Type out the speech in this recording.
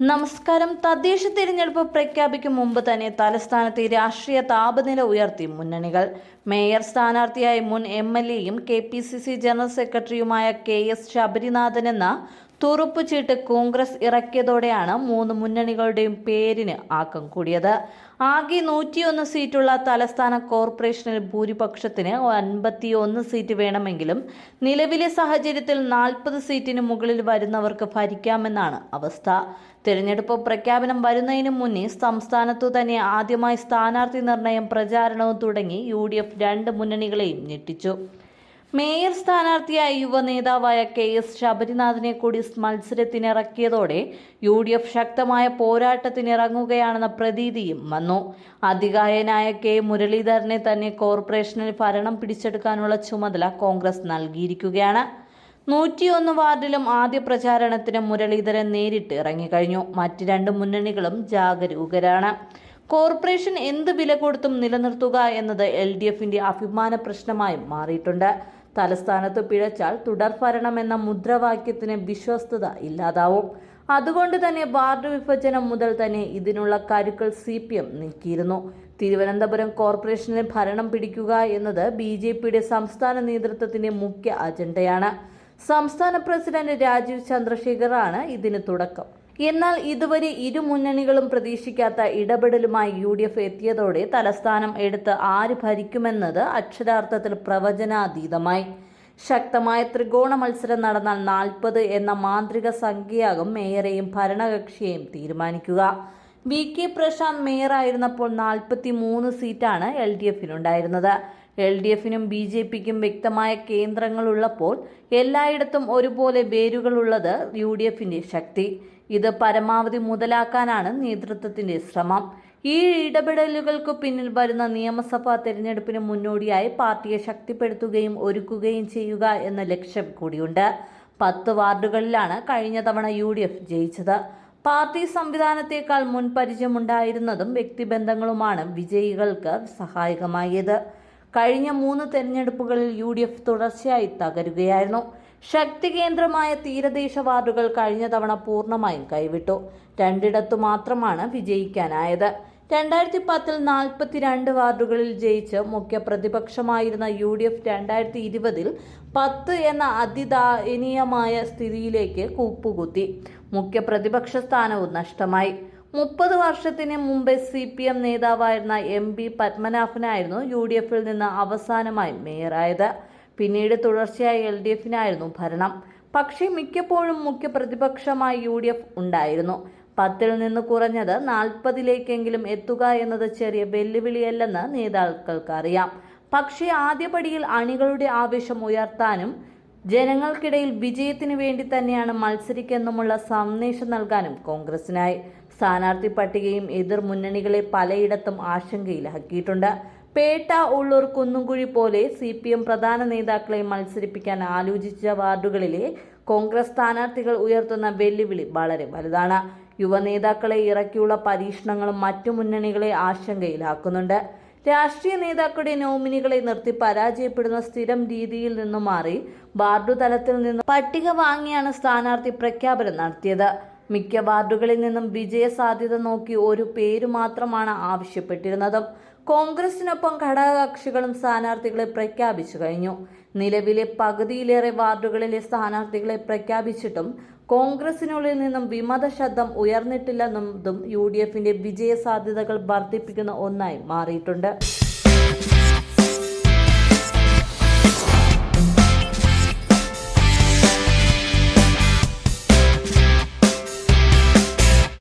നമസ്കാരം. തദ്ദേശ തിരഞ്ഞെടുപ്പ് പ്രഖ്യാപിക്കും മുമ്പ് തന്നെ തലസ്ഥാനത്തെ രാഷ്ട്രീയ താപനില ഉയർത്തി മുന്നണികൾ. മേയർ സ്ഥാനാർത്ഥിയായി മുൻ എം എൽ എയും K P C C general സെക്രട്ടറിയുമായ കെ എസ് ശബരിനാഥൻ എന്ന തുറുപ്പുചീട്ട് കോൺഗ്രസ് ഇറക്കിയതോടെയാണ് മൂന്ന് മുന്നണികളുടെയും പേരിന് ആക്കം കൂടിയത്. ആകെ നൂറ്റിയൊന്ന് സീറ്റുള്ള തലസ്ഥാന കോർപ്പറേഷനിൽ ഭൂരിപക്ഷത്തിന് അൻപത്തിയൊന്ന് സീറ്റ് വേണമെങ്കിലും നിലവിലെ സാഹചര്യത്തിൽ നാൽപ്പത് സീറ്റിന് മുകളിൽ വരുന്നവർക്ക് ഭരിക്കാമെന്നാണ് അവസ്ഥ. തിരഞ്ഞെടുപ്പ് പ്രഖ്യാപനം വരുന്നതിന് മുന്നേ സംസ്ഥാനത്തു തന്നെ ആദ്യമായി സ്ഥാനാർത്ഥി നിർണയം പ്രചാരണവും തുടങ്ങി യു രണ്ട് മുന്നണികളെയും ഞെട്ടിച്ചു. മേയർ സ്ഥാനാർത്ഥിയായ യുവനേതാവായ കെ എസ് ശബരിനാഥിനെ കൂടി മത്സരത്തിനിറക്കിയതോടെ യു ഡി എഫ് ശക്തമായ പോരാട്ടത്തിനിറങ്ങുകയാണെന്ന പ്രതീതിയും വന്നു. അധികായനായ കെ മുരളീധരനെ തന്നെ കോർപ്പറേഷനിൽ ഭരണം പിടിച്ചെടുക്കാനുള്ള ചുമതല കോൺഗ്രസ് നൽകിയിരിക്കുകയാണ്. നൂറ്റിയൊന്ന് വാർഡിലും ആദ്യ പ്രചാരണത്തിന് മുരളീധരൻ നേരിട്ട് ഇറങ്ങിക്കഴിഞ്ഞു. മറ്റ് രണ്ട് മുന്നണികളും ജാഗരൂകരാണ്. കോർപ്പറേഷൻ എന്ത് വില കൊടുത്തും നിലനിർത്തുക എന്നത് എൽ ഡി എഫിന്റെ അഭിമാന പ്രശ്നമായും മാറിയിട്ടുണ്ട്. തലസ്ഥാനത്ത് പിഴച്ചാൽ തുടർഭരണമെന്ന മുദ്രാവാക്യത്തിന് വിശ്വസ്തത ഇല്ലാതാവും. അതുകൊണ്ട് തന്നെ വാർഡ് വിഭജനം മുതൽ തന്നെ ഇതിനുള്ള കരുക്കൾ സി പി എം നീക്കിയിരുന്നു. തിരുവനന്തപുരം കോർപ്പറേഷനിൽ ഭരണം പിടിക്കുക എന്നത് ബി ജെ പിയുടെ സംസ്ഥാന നേതൃത്വത്തിന്റെ മുഖ്യ അജണ്ടയാണ്. സംസ്ഥാന പ്രസിഡന്റ് രാജീവ് ചന്ദ്രശേഖറാണ് ഇതിന് തുടക്കം. എന്നാൽ ഇതുവരെ ഇരു മുന്നണികളും പ്രതീക്ഷിക്കാത്ത ഇടപെടലുമായി യു ഡി എഫ് എത്തിയതോടെ തലസ്ഥാനം എടുത്ത് ആര് ഭരിക്കുമെന്നത് അക്ഷരാർത്ഥത്തിൽ പ്രവചനാതീതമായി. ശക്തമായ ത്രികോണ മത്സരം നടന്നാൽ നാൽപ്പത് എന്ന മാന്ത്രിക സംഖ്യയാകും മേയറെയും ഭരണകക്ഷിയെയും തീരുമാനിക്കുക. വി കെ പ്രശാന്ത് മേയറായിരുന്നപ്പോൾ നാൽപ്പത്തി മൂന്ന് സീറ്റാണ് എൽ ഡി എഫിനുണ്ടായിരുന്നത് എൽ ഡി എഫിനും ബി ജെ പിക്കും വ്യക്തമായ കേന്ദ്രങ്ങളുള്ളപ്പോൾ എല്ലായിടത്തും ഒരുപോലെ വേരുകളുള്ളത് യു ഡി എഫിന്റെ ശക്തി. ഇത് പരമാവധി മുതലാക്കാനാണ് നേതൃത്വത്തിന്റെ ശ്രമം. ഈ ഇടപെടലുകൾക്ക് പിന്നിൽ വരുന്ന നിയമസഭാ തെരഞ്ഞെടുപ്പിന് മുന്നോടിയായി പാർട്ടിയെ ശക്തിപ്പെടുത്തുകയും ഒരുക്കുകയും ചെയ്യുക എന്ന ലക്ഷ്യം കൂടിയുണ്ട്. പത്ത് വാർഡുകളിലാണ് കഴിഞ്ഞ തവണ യു ഡി എഫ് ജയിച്ചത്. പാർട്ടി സംവിധാനത്തേക്കാൾ മുൻപരിചയമുണ്ടായിരുന്നതും വ്യക്തിബന്ധങ്ങളുമാണ് വിജയികൾക്ക് സഹായകമായത്. കഴിഞ്ഞ മൂന്ന് തെരഞ്ഞെടുപ്പുകളിൽ യു ഡി എഫ് തുടർച്ചയായി തകരുകയായിരുന്നു. ശക്തി കേന്ദ്രമായ തീരദേശ വാർഡുകൾ കഴിഞ്ഞ തവണ പൂർണമായും കൈവിട്ടു. രണ്ടിടത്തു മാത്രമാണ് വിജയിക്കാനായത്. രണ്ടായിരത്തി പത്തിൽ നാൽപ്പത്തിരണ്ട് വാർഡുകളിൽ ജയിച്ച് മുഖ്യ പ്രതിപക്ഷമായിരുന്ന യു ഡി എഫ് രണ്ടായിരത്തി ഇരുപതിൽ പത്ത് എന്ന അതിദയനീയമായ സ്ഥിതിയിലേക്ക് കൂപ്പുകുത്തി. മുഖ്യ പ്രതിപക്ഷ സ്ഥാനവും നഷ്ടമായി. മുപ്പത് വർഷത്തിന് മുമ്പ് സി പി എം നേതാവായിരുന്ന എം പി പത്മനാഭനായിരുന്നു യു ഡി എഫിൽ നിന്ന് അവസാനമായി മേയറായത്. പിന്നീട് തുടർച്ചയായി എൽ ഡി എഫിനായിരുന്നു ഭരണം. പക്ഷേ മിക്കപ്പോഴും മുഖ്യ പ്രതിപക്ഷമായി യു ഡി എഫ് ഉണ്ടായിരുന്നു. പത്തിൽ നിന്ന് കുറഞ്ഞത് നാൽപ്പതിലേക്കെങ്കിലും എത്തുക എന്നത് ചെറിയ വെല്ലുവിളിയല്ലെന്ന് നേതാക്കൾക്കറിയാം. പക്ഷേ ആദ്യപടിയിൽ അണികളുടെ ആവേശം ഉയർത്താനും ജനങ്ങൾക്കിടയിൽ വിജയത്തിനു വേണ്ടി തന്നെയാണ് മത്സരിക്കെന്നുമുള്ള സന്ദേശം നൽകാനും കോൺഗ്രസിനായി. സ്ഥാനാർത്ഥി പട്ടികയും എതിർ മുന്നണികളെ പലയിടത്തും ആശങ്കയിലാക്കിയിട്ടുണ്ട്. പേട്ട ഉള്ളൂർ കുന്നുംകുഴി പോലെ സി പി എം പ്രധാന നേതാക്കളെ മത്സരിപ്പിക്കാൻ ആലോചിച്ച വാർഡുകളിലെ കോൺഗ്രസ് സ്ഥാനാർത്ഥികൾ ഉയർത്തുന്ന വെല്ലുവിളി വളരെ വലുതാണ്. യുവനേതാക്കളെ ഇറക്കിയുള്ള പരീക്ഷണങ്ങളും മറ്റു മുന്നണികളെ ആശങ്കയിലാക്കുന്നുണ്ട്. രാഷ്ട്രീയ നേതാക്കളുടെ നോമിനികളെ നിർത്തി പരാജയപ്പെടുന്ന സ്ഥിരം രീതിയിൽ നിന്നും മാറി വാർഡു തലത്തിൽ നിന്ന് പട്ടിക വാങ്ങിയാണ് സ്ഥാനാർത്ഥി പ്രഖ്യാപനം നടത്തിയത്. മിക്ക വാർഡുകളിൽ നിന്നും വിജയ സാധ്യത നോക്കി ഒരു പേര് മാത്രമാണ് ആവശ്യപ്പെട്ടിരുന്നത്. കോൺഗ്രസിനൊപ്പം ഘടകകക്ഷികളും സ്ഥാനാർത്ഥികളെ പ്രഖ്യാപിച്ചു കഴിഞ്ഞു. നിലവിലെ പകുതിയിലേറെ വാർഡുകളിലെ സ്ഥാനാർത്ഥികളെ പ്രഖ്യാപിച്ചിട്ടും കോൺഗ്രസിനുള്ളിൽ നിന്നും വിമത ശബ്ദം ഉയർന്നിട്ടില്ലെന്നതും യു ഡി എഫിന്റെ വിജയ സാധ്യതകൾ വർദ്ധിപ്പിക്കുന്ന ഒന്നായി മാറിയിട്ടുണ്ട്.